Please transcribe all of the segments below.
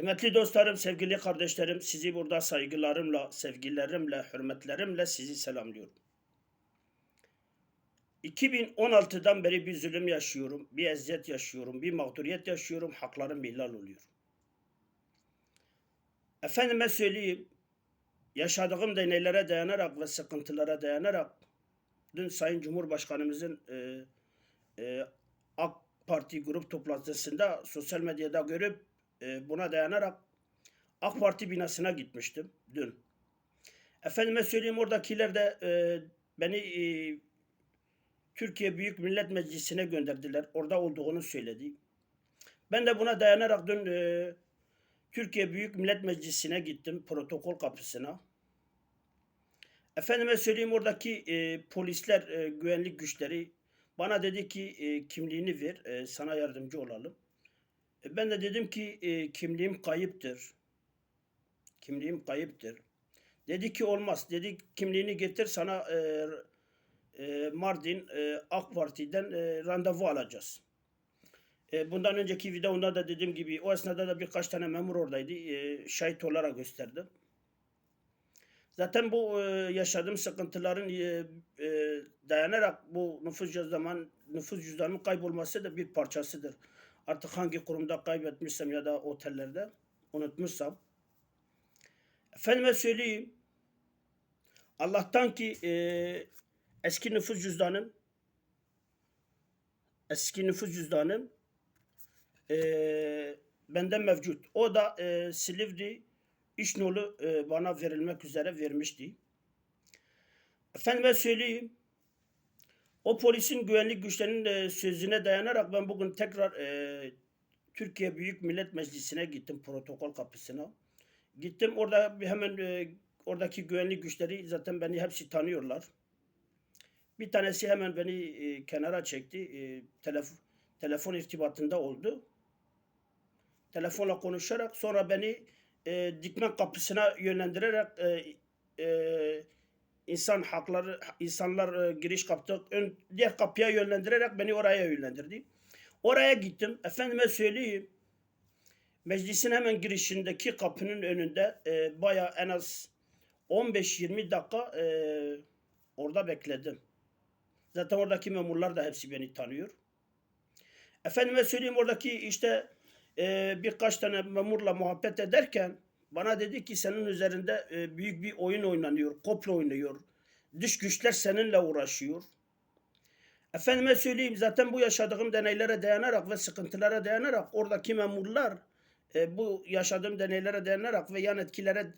Kıymetli dostlarım, sevgili kardeşlerim, sizi burada saygılarımla, sevgilerimle, hürmetlerimle sizi selamlıyorum. 2016'dan beri bir zulüm yaşıyorum, bir eziyet yaşıyorum, bir mağduriyet yaşıyorum, haklarım ihlal oluyor. Efendime söyleyeyim, yaşadığım deneylere dayanarak ve sıkıntılara dayanarak dün Sayın Cumhurbaşkanımızın e, e, AK Parti grup toplantısında sosyal medyada görüp e, buna dayanarak AK Parti binasına gitmiştim dün. Efendime söyleyeyim oradakiler de e, beni e, Türkiye Büyük Millet Meclisi'ne gönderdiler. Orada olduğunu söyledi. Ben de buna dayanarak dün Türkiye Büyük Millet Meclisi'ne gittim protokol kapısına. Efendime söyleyeyim oradaki e, polisler, e, güvenlik güçleri bana dedi ki e, kimliğini ver, e, sana yardımcı olalım. E, ben de dedim ki e, kimliğim kayıptır. Kimliğim kayıptır. Dedi ki olmaz. Dedi kimliğini getir sana e, e, Mardin e, AK Parti'den e, randevu alacağız. E, bundan önceki videomda da dediğim gibi o esnada da birkaç tane memur oradaydı. E, şahit olarak gösterdim. Zaten bu e, yaşadığım sıkıntıların e, e, dayanarak bu nüfus cüzdanı, nüfus cüzdanının kaybolması da bir parçasıdır. Artık hangi kurumda kaybetmişsem ya da otellerde unutmuşsam. Efendime söyleyeyim. Allah'tan ki e, eski nüfus cüzdanım eski nüfus cüzdanım e, bende mevcut. O da e, Silivri İş nolu e, bana verilmek üzere vermişti. Efendime söyleyeyim. O polisin güvenlik güçlerinin e, sözüne dayanarak ben bugün tekrar e, Türkiye Büyük Millet Meclisi'ne gittim protokol kapısına. Gittim orada hemen e, oradaki güvenlik güçleri zaten beni hepsi tanıyorlar. Bir tanesi hemen beni e, kenara çekti. E, telef- telefon irtibatında oldu. Telefonla konuşarak sonra beni e, dikmen kapısına yönlendirerek e, e, insan hakları insanlar e, giriş kaptı ön, diğer kapıya yönlendirerek beni oraya yönlendirdi. Oraya gittim. Efendime söyleyeyim. Meclisin hemen girişindeki kapının önünde e, baya en az 15-20 dakika e, orada bekledim. Zaten oradaki memurlar da hepsi beni tanıyor. Efendime söyleyeyim oradaki işte e, birkaç tane memurla muhabbet ederken bana dedi ki senin üzerinde e, büyük bir oyun oynanıyor, komplo oynuyor. Dış güçler seninle uğraşıyor. Efendime söyleyeyim zaten bu yaşadığım deneylere dayanarak ve sıkıntılara dayanarak oradaki memurlar e, bu yaşadığım deneylere dayanarak ve yan etkilere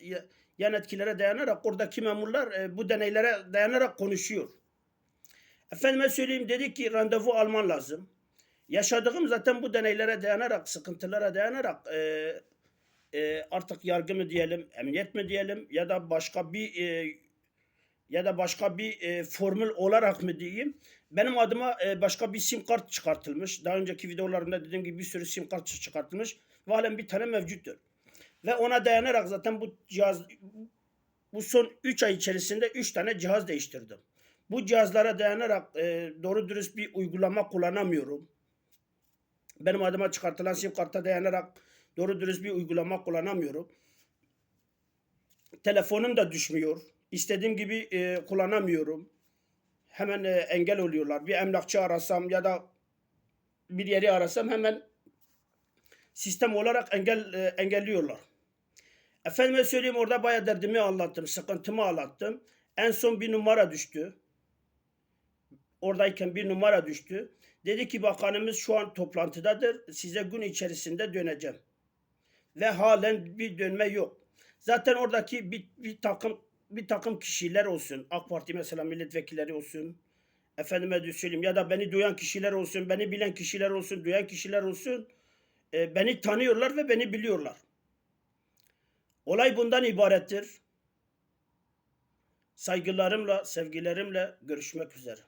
yan etkilere dayanarak oradaki memurlar e, bu deneylere dayanarak konuşuyor. Efendime söyleyeyim dedi ki randevu alman lazım. Yaşadığım zaten bu deneylere dayanarak, sıkıntılara dayanarak e, e, artık yargı mı diyelim, emniyet mi diyelim ya da başka bir e, ya da başka bir e, formül olarak mı diyeyim? Benim adıma e, başka bir sim kart çıkartılmış. Daha önceki videolarımda dediğim gibi bir sürü sim kart çıkartılmış. Ve bir tane mevcuttur. Ve ona dayanarak zaten bu cihaz bu son 3 ay içerisinde 3 tane cihaz değiştirdim. Bu cihazlara dayanarak e, doğru dürüst bir uygulama kullanamıyorum benim adıma çıkartılan sim karta dayanarak doğru dürüst bir uygulama kullanamıyorum. Telefonum da düşmüyor. İstediğim gibi e, kullanamıyorum. Hemen e, engel oluyorlar. Bir emlakçı arasam ya da bir yeri arasam hemen sistem olarak engel e, engelliyorlar. Efendime söyleyeyim orada bayağı derdimi anlattım, sıkıntımı anlattım. En son bir numara düştü. Oradayken bir numara düştü. Dedi ki bakanımız şu an toplantıdadır. Size gün içerisinde döneceğim. Ve halen bir dönme yok. Zaten oradaki bir, bir takım bir takım kişiler olsun. AK Parti mesela milletvekilleri olsun. Efendime de söyleyeyim ya da beni duyan kişiler olsun, beni bilen kişiler olsun, duyan kişiler olsun. E, beni tanıyorlar ve beni biliyorlar. Olay bundan ibarettir. Saygılarımla, sevgilerimle görüşmek üzere.